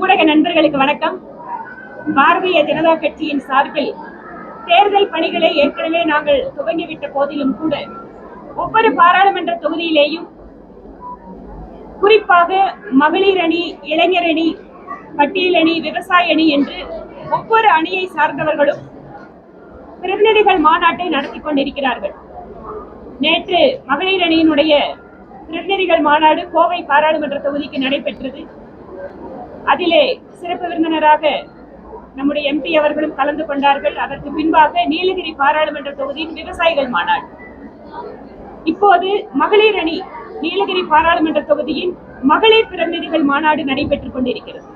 ஊடக நண்பர்களுக்கு வணக்கம். பாரதிய ஜனதா கட்சியின் சார்பில் தேர்தல் பணிகளை ஏற்கனவே நாங்கள் துவங்கிவிட்ட போதிலும் கூட ஒவ்வொரு பாராளுமன்ற தொகுதியிலேயும் குறிப்பாக மகளிர் அணி இளைஞர் அணி பட்டியலணி விவசாய அணி என்று ஒவ்வொரு அணியை சார்ந்தவர்களும் பிரதிநிதிகள் மாநாட்டை நடத்தி கொண்டிருக்கிறார்கள். நேற்று மகளிர் அணியினுடைய பிரதிநிதிகள் மாநாடு கோவை பாராளுமன்ற தொகுதிக்கு நடைபெற்றது. அதிலே சிறப்பு விருந்தினராக நம்முடைய எம்பி அவர்களும் கலந்து கொண்டார்கள். அதற்கு பின்பாக நீலகிரி பாராளுமன்ற தொகுதியின் விவசாயிகள் மாநாடு. இப்போது மகளிர் அணி நீலகிரி பாராளுமன்ற தொகுதியின் மகளிர் பிரதிநிதிகள் மாநாடு நடைபெற்றுக் கொண்டிருக்கிறது.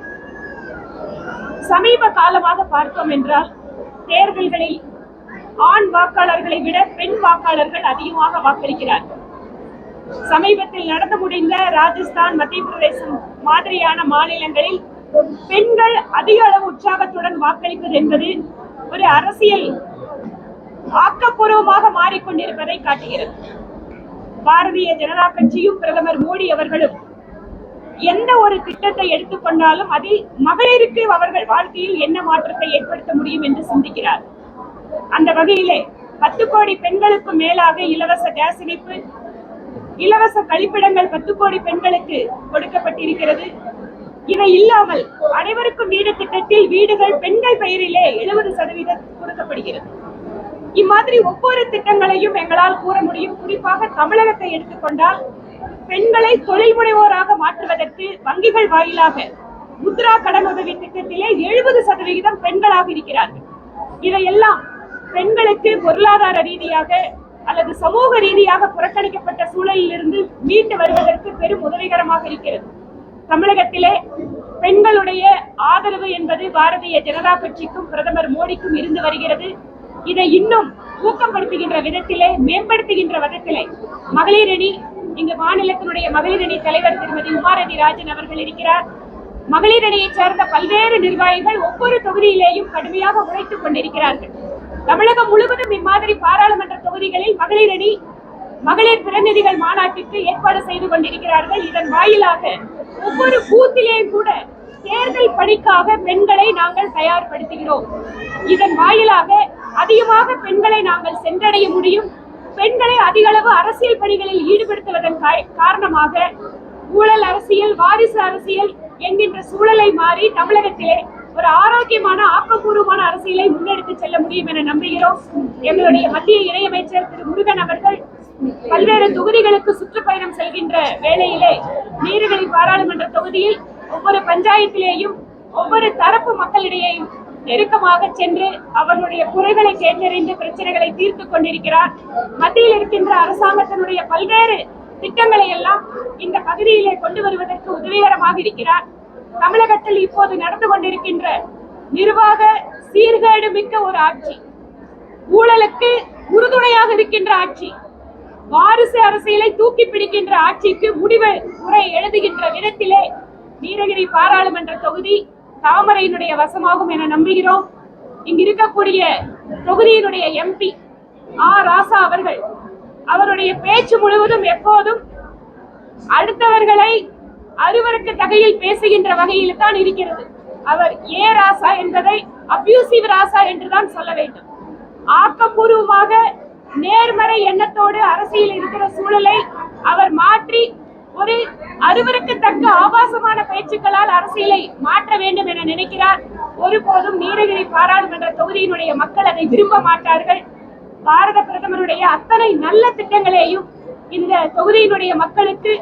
சமீப காலமாக பார்த்தோம் என்றால் தேர்தல்களில் ஆண் வாக்காளர்களை விட பெண் வாக்காளர்கள் அதிகமாக வாக்களிக்கிறார்கள். சமீபத்தில் நடந்து முடிந்த ராஜஸ்தான் மத்திய பிரதேசம் மாதிரியான மாநிலங்களில் பெண்கள் அதிக அளவு உற்சாகத்துடன் வாக்களிப்பது என்பது ஒரு அரசியல் ஆக்கப்பூர்வமாக மாறிக்கொண்டிருப்பதை காட்டுகிறது. பாரதிய ஜனதா கட்சியும் பிரதமர் மோடி அவர்களும் எந்த ஒரு திட்டத்தை எடுத்துக்கொண்டாலும் அதில் மகளிருக்கு அவர்கள் வாழ்க்கையில் என்ன மாற்றத்தை ஏற்படுத்த முடியும் என்று சிந்திக்கிறார். அந்த வகையிலே பத்து கோடி பெண்களுக்கு மேலாக இலவச கேஸ் இணைப்பு இலவச கழிப்பிடங்கள் பத்து கோடி பெண்களுக்கு கொடுக்கப்பட்டிருக்கிறது. இவை இல்லாமல் அனைவருக்கும் வீடு திட்டத்தில் வீடுகள் பெண்கள் பெயரிலே எழுபது சதவீதம் கொடுக்கப்படுகிறது. இம்மாதிரி ஒவ்வொரு திட்டங்களையும் எங்களால் கூற முடியும். குறிப்பாக தமிழகத்தை எடுத்துக்கொண்டால் பெண்களை தொழில் முனைவோராக மாற்றுவதற்கு வங்கிகள் வாயிலாக முத்ரா கடன் உதவி திட்டத்திலே எழுபது சதவிகிதம் பெண்களாக இருக்கிறார்கள். இதையெல்லாம் பெண்களுக்கு பொருளாதார ரீதியாக அல்லது சமூக ரீதியாக புறக்கணிக்கப்பட்ட சூழலில் இருந்து மீண்டு வருவதற்கு பெரும் உதவிகரமாக இருக்கிறது. தமிழகத்திலே பெண்களுடைய ஆதரவு என்பது பாரதிய ஜனதா கட்சிக்கும் பிரதமர் மோடிக்கும் இருந்து வருகிறது. இதை இன்னும் ஊக்கப்படுத்துகின்ற விதத்திலே மேம்படுத்துகின்ற விதத்திலே மகளிர் அணி இங்கு மாநிலத்தினுடைய மகளிர் அணி தலைவர் திருமதி உமாரதி ராஜன் அவர்கள் இருக்கிறார். மகளிர் அணியைச் சேர்ந்த பல்வேறு நிர்வாகிகள் ஒவ்வொரு தொகுதியிலேயும் கடுமையாக உழைத்துக் கொண்டிருக்கிறார்கள். தமிழகம் முழுவதும் இம்மாதிரி பாராளுமன்ற தொகுதிகளில் மகளிர் அணி மகளிர் பிரதிநிதிகள் மாநாட்டிற்கு ஏற்பாடு செய்து கொண்டிருக்கிறார்கள். இதன் வாயிலாக ஒவ்வொரு பூத்திலேயும் கூட தேர்தல் பணிக்காக பெண்களை நாங்கள் தயார்படுத்துகிறோம். இதன் வாயிலாக அதிகமாக பெண்களை நாங்கள் சென்றடைய முடியும். பெண்களை அதிக அளவு அரசியல் பணிகளில் ஈடுபடுத்துவதன் கா- காரணமாக ஊழல் அரசியல் வாரிசு அரசியல் என்கின்ற சூழலை மாறி தமிழகத்திலே ஒரு ஆரோக்கியமான ஆக்கப்பூர்வமான அரசியலை முன்னெடுத்து செல்ல முடியும் என நம்புகிறோம். எங்களுடைய மத்திய இணையமைச்சர் திரு முருகன் அவர்கள் பல்வேறு தொகுதிகளுக்கு சுற்றுப்பயணம் செல்கின்ற வேளையிலே நீர்வழி பாராளுமன்ற தொகுதியில் ஒவ்வொரு பஞ்சாயத்திலேயும் ஒவ்வொரு தரப்பு மக்களிடையேயும் நெருக்கமாக சென்று அவர்களுடைய குறைகளை கேட்டறிந்து பிரச்சனைகளை தீர்த்து கொண்டிருக்கிறார். மத்தியில் இருக்கின்ற அரசாங்கத்தினுடைய பல்வேறு திட்டங்களை எல்லாம் இந்த பகுதியிலே கொண்டு வருவதற்கு உதவிகரமாக இருக்கிறார். தமிழகத்தில் இப்போது நடந்து கொண்டிருக்கின்ற நிர்வாக சீர்கேடு மிக்க ஒரு ஆட்சி. ஊழலுக்கு உறுதுணையாக இருக்கின்ற ஆட்சி. வாரிசு அரசியலை தூக்கி பிடிக்கின்ற ஆட்சிக்கு முடிவு உரை எழுதுகின்ற விதத்திலே நீலகிரி பாராளுமன்ற தொகுதி தாமரையினுடைய வசமாகும் என நம்புகிறோம். இங்கு இருக்கக்கூடிய தொகுதியினுடைய எம்பி ஆ. ராசா அவர்கள். அவருடைய பேச்சு முழுவதும் எப்போதும் அடுத்தவர்களை அருவருக்கு தகையில் பேசுகின்ற வகையில் தான் இருக்கிறது. அவர் ஏ ராசா என்பதை அபியூசிவ் ராசா என்றுதான் சொல்ல வேண்டும். ஆக்கப்பூர்வமாக நேர்மறை எண்ணத்தோடு அரசியல் இருக்கிற சூழலை அவர் மாற்றி ஒரு அருவருக்கு தக்க ஆபாசமான பேச்சுக்களால் அரசியலை மாற்ற வேண்டும் என நினைக்கிறார். ஒருபோதும் நீலகிரி பாராளுமன்ற தொகுதியினுடைய மக்கள் அதை விரும்ப மாட்டார்கள். பாரத பிரதமருடைய அத்தனை நல்ல திட்டங்களையும் இந்த தொகுதியினுடைய மக்களுக்கு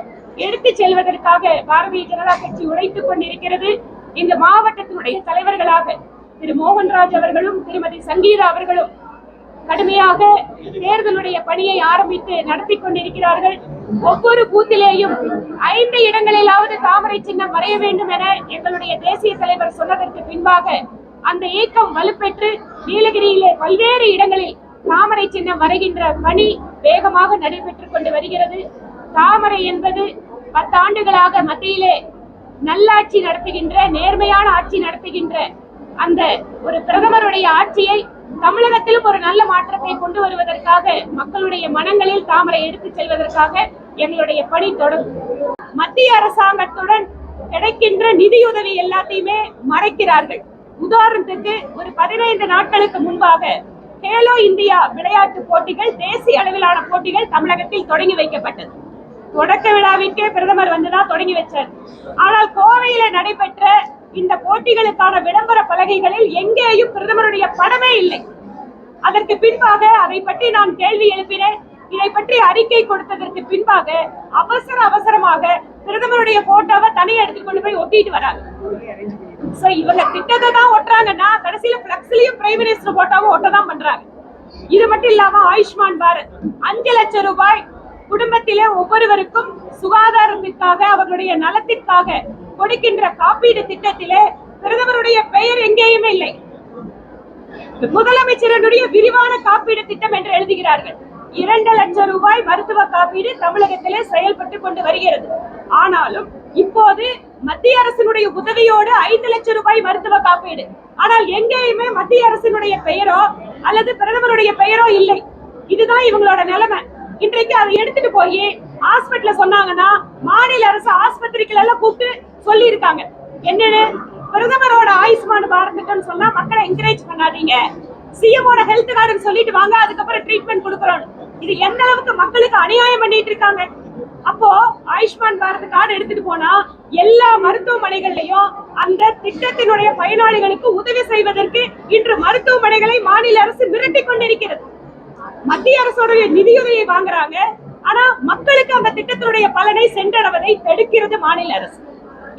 எடுத்து செல்வதற்காக பாரதிய ஜனதா கட்சி உழைத்துக் கொண்டிருக்கிறது. இந்த மாவட்டத்தினுடைய தலைவர்களாக திரு மோகன்ராஜ் அவர்களும் திருமதி சங்கீதா அவர்களும் கடுமையாக தேர்தலுடைய பணியை ஆரம்பித்து நடத்தி கொண்டிருக்கிறார்கள். ஒவ்வொரு பூத்திலேயும் ஐந்து இடங்களிலாவது தாமரை சின்னம் வரைய வேண்டும் என எங்களுடைய தேசிய தலைவர் சொன்னதற்கு பின்பாக அந்த இயக்கம் வலுப்பெற்று நீலகிரியிலே பல்வேறு இடங்களில் தாமரை சின்னம் வரைகின்ற பணி வேகமாக நடைபெற்றுக் கொண்டு வருகிறது. தாமரை என்பது பத்தாண்டுகளாக மத்தியிலே நல்லாட்சி நடத்துகின்ற நேர்மையான ஆட்சி நடத்துகின்ற அந்த ஒரு பிரதமருடைய ஆட்சியை தமிழகத்திலும் ஒரு நல்ல மாற்றத்தை கொண்டு வருவதற்காக மக்களுடைய மனங்களில் தாமரை எடுத்துச் செல்வதற்காக எங்களுடைய பணி தொடரும் மத்திய அரசாங்கத்துடன் கிடைக்கின்ற நிதியுதவி எல்லாத்தையுமே மறைக்கிறார்கள். உதாரணத்துக்கு ஒரு பதினைந்து நாட்களுக்கு முன்பாக கேலோ இந்தியா விளையாட்டு போட்டிகள் தேசிய அளவிலான போட்டிகள் தமிழகத்தில் தொடங்கி வைக்கப்பட்டது. தொடக்க விழாவிற்கே பிரதமர் வந்துதான் தொடங்கி வச்சார். ஆனால் கோவையில நடைபெற்ற இந்த போட்டிகளுக்கான விளம்பர பலகைகளில் எங்கேயும் பிரதமருடைய படமே இல்லை. அதற்கு பின்பாக அதை பற்றி நான் கேள்வி எழுப்பினேன். இதை பற்றி அறிக்கை கொடுத்ததற்கு பின்பாக அவசர அவசரமாக பிரதமருடைய போட்டோவை தனியா எடுத்துக்கொண்டு போய் ஒட்டிட்டு வராங்க. சோ இவங்க திட்டத்தை தான் ஒட்டுறாங்கன்னா கடைசியில பிளக்ஸ்லயும் பிரைம் மினிஸ்டர் போட்டோவும் ஒட்டதான் பண்றாங்க. இது மட்டும் இல்லாம ஆயுஷ்மான் பாரத் அஞ்சு லட்சம் ரூபாய் குடும்பத்திலே ஒவ்வொருவருக்கும் சுகாதாரத்திற்காக அவர்களுடைய நலத்திற்காக கொடுக்கின்ற காப்பீடு திட்டத்திலே பிரதமருடைய பெயர் எங்கேயுமே இல்லை. முதலமைச்சரனுடைய விரிவான காப்பீடு திட்டம் என்று எழுதுகிறார்கள். இரண்டு லட்சம் ரூபாய் மருத்துவ காப்பீடு தமிழகத்திலே செயல்பட்டு கொண்டு வருகிறது. ஆனாலும் இப்போது மத்திய அரசினுடைய உதவியோடு ஐந்து லட்சம் ரூபாய் மருத்துவ காப்பீடு. ஆனால் எங்கேயுமே மத்திய அரசினுடைய பெயரோ அல்லது பிரதமருடைய பெயரோ இல்லை. இதுதான் இவங்களோட நிலைமை. இன்றைக்கு அதை எடுத்துட்டு போய் ஹாஸ்பிட்டல்ல சொன்னாங்கன்னா மாநில அரசு ஆஸ்பத்திரிகள் எல்லாம் கூப்பிட்டு சொல்லி இருக்காங்க என்னன்னு? பிரதமரோட ஆயுஷ்மான் பாரத் திட்டம் சொன்னா மக்களை என்கரேஜ் பண்ணாதீங்க. சிஎமோட ஹெல்த் கார்டுன்னு சொல்லிட்டு வாங்க அதுக்கப்புறம் ட்ரீட்மெண்ட் கொடுக்குறோம். இது எந்த அளவுக்கு மக்களுக்கு அநியாயம் பண்ணிட்டு இருக்காங்க? அப்போ ஆயுஷ்மான் பாரத் கார்டு எடுத்துட்டு போனா எல்லா மருத்துவமனைகள்லயும் அந்த திட்டத்தினுடைய பயனாளிகளுக்கு உதவி செய்வதற்கு இன்று மருத்துவமனைகளை மாநில அரசு மிரட்டி கொண்டிருக்கிறது. மத்திய அரசோடைய நிதியுதவியை வாங்குறாங்க. ஆனா மக்களுக்கு அந்த திட்டத்தினுடைய பலனை சென்றடைவதை தடுக்கிறது மாநில அரசு.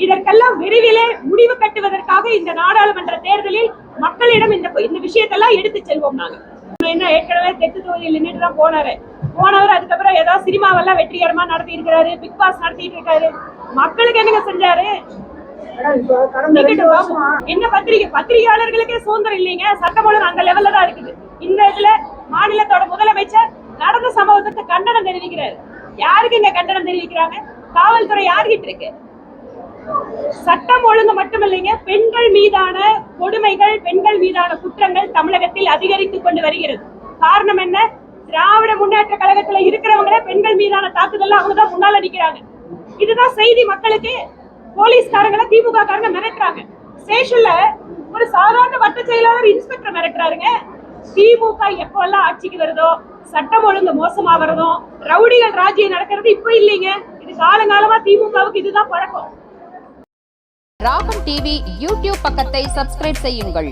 இதற்கெல்லாம் விரைவிலே முடிவு கட்டுவதற்காக இந்த நாடாளுமன்ற தேர்தலில் மக்களிடம் இந்த இந்த விஷயத்தெல்லாம் எடுத்து செல்வோம் நாங்க. என்ன ஏற்கனவே தெற்கு தொகுதியில் நின்றுட்டு தான் போனாரு. போனவர் அதுக்கப்புறம் ஏதாவது சினிமாவெல்லாம் வெற்றிகரமா நடத்தி இருக்கிறாரு பிக் பாஸ் நடத்திட்டு இருக்காரு மக்களுக்கு என்னங்க செஞ்சாரு. என்ன பத்திரிகை பத்திரிகையாளர்களுக்கே சுதந்திரம் இல்லைங்க. சட்டம் ஒழுங்கு அந்த லெவல்ல தான் இருக்குது. மாநிலத்தோட முதலமைச்சர் நடந்த சம்பவத்துக்கு கண்டனம் தெரிவிக்கிறாரு. யாருக்கு இங்க கண்டனம் தெரிவிக்கிறாங்க? காவல்துறை யார்கிட்ட இருக்கு? சட்டம் ஒழுங்கு மட்டுமில்லைங்க பெண்கள் மீதான கொடுமைகள் பெண்கள் மீதான குற்றங்கள் தமிழகத்தில் அதிகரித்துக் கொண்டு வருகிறது. காரணம் என்ன? திராவிட முன்னேற்ற கழகத்துல இருக்கிறவங்களே பெண்கள் மீதான தாக்குதல் அவங்கதான் முன்னால் அடிக்கிறாங்க. இதுதான் செய்தி மக்களுக்கு. போலீஸ்காரங்களை திமுக காரங்க மிரட்டுறாங்க. ஸ்டேஷன்ல ஒரு சாதாரண வட்ட செயலாளர் இன்ஸ்பெக்டர் மிரட்டுறாருங்க. திமுக எப்பெல்லாம் ஆட்சிக்கு வருதோ சட்டம் ஒழுங்கு மோசமா ரவுடிகள் ராஜ்யம் நடக்கிறது இப்ப இல்லைங்க. இது காலங்காலமா திமுகவுக்கு இதுதான் பழக்கம். ராகம் டிவி யூடியூப் பக்கத்தை சப்ஸ்கிரைப் செய்யுங்கள்.